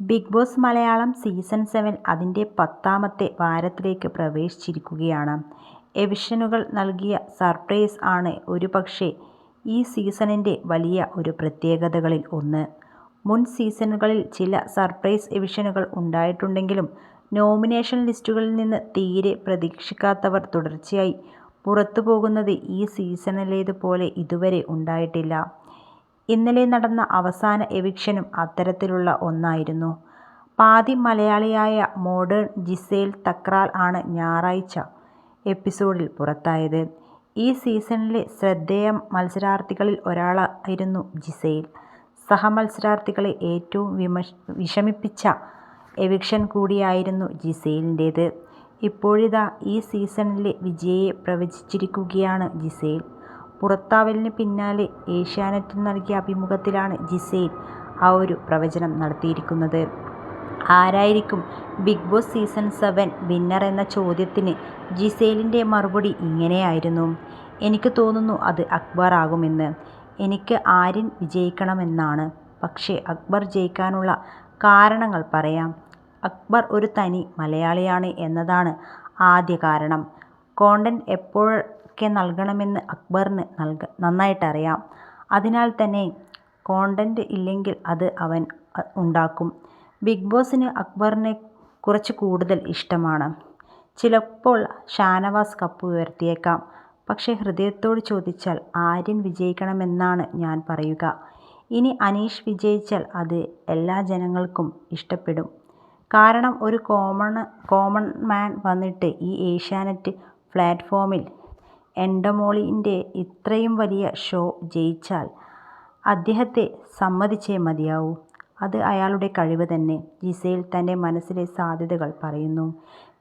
Bigg Boss Malayalam season seven അതിന്റെ പത്താമത്തെ വാരത്തിലേക്ക് പ്രവേശിച്ചിരിക്കുകയാണ്. എവിഷനുകൾ നൽകിയ സർപ്രൈസ് ആണ് ഒരുപക്ഷേ ഈ സീസണിന്റെ വലിയ ഒരു പ്രത്യേകതകളിൽ ഒന്ന്. മുൻ സീസണുകളിൽ ചില സർപ്രൈസ് എവിഷനുകൾ ഉണ്ടായിട്ടുണ്ടെങ്കിലും നോമിനേഷൻ ലിസ്റ്റുകളിൽ നിന്ന് തീരെ പ്രതീക്ഷിക്കാത്തവർ തുടർച്ചയായി പുറത്തു പോകുന്നത് ഈ സീസണിലേതുപോലെ ഇതുവരെ ഉണ്ടായിട്ടില്ല. ഇന്നലെ നടന്ന അവസാന എവിക്ഷനും അത്തരത്തിലുള്ള ഒന്നായിരുന്നു. പാതി മലയാളിയായ മോഡേൺ ജിസേൽ തക്രാൽ ആണ് ഞായറാഴ്ച എപ്പിസോഡിൽ പുറത്തായത്. ഈ സീസണിലെ ശ്രദ്ധേയ മത്സരാർത്ഥികളിൽ ഒരാളായിരുന്നു ജിസേൽ. സഹമത്സരാർത്ഥികളെ ഏറ്റവും വിഷമിപ്പിച്ച എവിക്ഷൻ കൂടിയായിരുന്നു ജിസേലിന്റേത് ഇപ്പോഴിതാ ഈ സീസണിലെ വിജയെ പ്രവചിച്ചിരിക്കുകയാണ് ജിസേൽ. പുറത്താവലിന് പിന്നാലെ ഏഷ്യാനെറ്റിന് നൽകിയ അഭിമുഖത്തിലാണ് ജിസേൽ ആ ഒരു പ്രവചനം നടത്തിയിരിക്കുന്നത്. ആരായിരിക്കും Bigg Boss season seven winner എന്ന ചോദ്യത്തിന് ജിസേലിന്റെ മറുപടി ഇങ്ങനെയായിരുന്നു. എനിക്ക് തോന്നുന്നു അത് അക്ബർ ആകുമെന്ന്. എനിക്ക് ആര്യൻ വിജയിക്കണമെന്നാണ്. പക്ഷേ അക്ബർ ജയിക്കാനുള്ള കാരണങ്ങൾ പറയാം. അക്ബർ ഒരു തനി മലയാളിയാണ് എന്നതാണ് ആദ്യ കാരണം. കോണ്ടന്റ് എപ്പോഴൊക്കെ നൽകണമെന്ന് അക്ബറിന് നന്നായിട്ടറിയാം. അതിനാൽ തന്നെ കോണ്ടന്റ് ഇല്ലെങ്കിൽ അത് അവൻ ഉണ്ടാക്കും. ബിഗ് ബോസിന് അക്ബറിനെ കുറച്ച് കൂടുതൽ ഇഷ്ടമാണ്. ചിലപ്പോൾ ഷാനവാസ് കപ്പ് ഉയർത്തിയേക്കാം. പക്ഷേ ഹൃദയത്തോട് ചോദിച്ചാൽ ആര്യൻ വിജയിക്കണമെന്നാണ് ഞാൻ പറയുക. ഇനി അനീഷ് വിജയിച്ചാൽ അത് എല്ലാ ജനങ്ങൾക്കും ഇഷ്ടപ്പെടും. കാരണം ഒരു കോമൺ മാൻ വന്നിട്ട് ഈ ഏഷ്യാനെറ്റ് പ്ലാറ്റ്ഫോമിൽ എൻഡമോളിന്റെ ഇത്രയും വലിയ ഷോ ജയിച്ചാൽ അദ്ദേഹത്തെ സമ്മതിച്ചേ മതിയാവൂ. അത് അയാളുടെ കഴിവ് തന്നെ. ജിസേൽ തന്റെ മനസ്സിലെ സാധ്യതകൾ പറയുന്നു.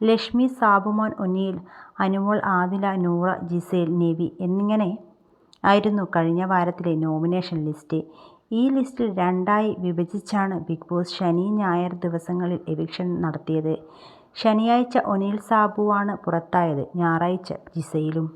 ലക്ഷ്മി സാബുമോൻ ഒന്നിയിൽ അനുമോൾ ആദില നൂറ ജിസേൽ നെവി എന്നിങ്ങനെ ആയിരുന്നു കഴിഞ്ഞ വാരത്തിലെ നോമിനേഷൻ ലിസ്റ്റ്. ഈ ലിസ്റ്റിൽ രണ്ടായി വിഭജിച്ചാണ് ബിഗ് ബോസ് ശനി ഞായർ ദിവസങ്ങളിൽ എവിക്ഷൻ നടത്തിയത്. ശനിയാഴ്ച ഒനിൽ സാബുവാണ് പുറത്തായത്. ഞായറാഴ്ച ജിസേലും